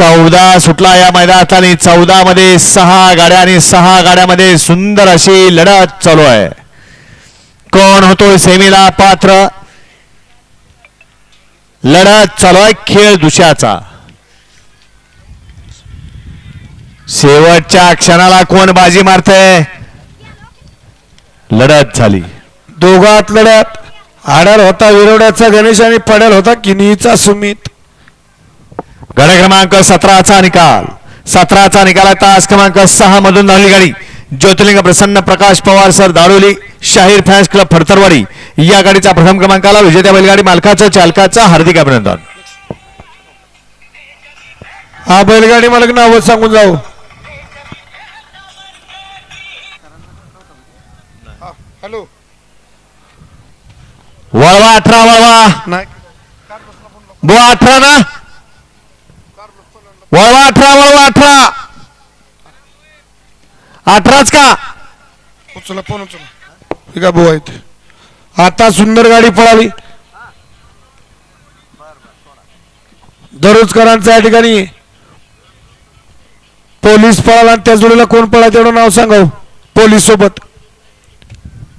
चौदा सुटला या मैदानात आणि चौदा मध्ये सहा गाड्या आणि सहा गाड्यामध्ये सुंदर अशी लढत चालू आहे. कोण होतोय सेमीला पात्र? लढत चालू आहे खेळ दुसऱ्याचा. शेवटच्या क्षणाला कोण बाजी मारतय? लढत झाली. दोघात लढत. आडर होता विरोड्याचा गणेश आणि पडल होता किनीचा सुमित. गड क्रमांक सतराचा निकाल. सतराचा निकाल आहे तास क्रमांक सहा मधून धावली गाडी. Jyotirlinga Prasanna Prakash Pawar sir Dadoli Shahir fans club फडतरवाडी. या गाडीचा प्रथम क्रमांकाला विजेत्या बैलगाडी मालकाचं चालकाचं हार्दिक अभिनंदन. हा बैलगाडी मालक नाव सांगून जाऊ. हॅलो. वळवा अठरा वळवा. नाही. बुवा अठरा ना? वळवा अठरा वळवा अठरा. अठराच का? उचला फोन उचला. बुवा इथे. आता सुंदर गाडी पळाली. दरोजकरांचा या ठिकाणी पोलीस पळाला आणि त्या जोडीला कोण पळा तेवढं नाव सांगाव. पोलीस सोबत.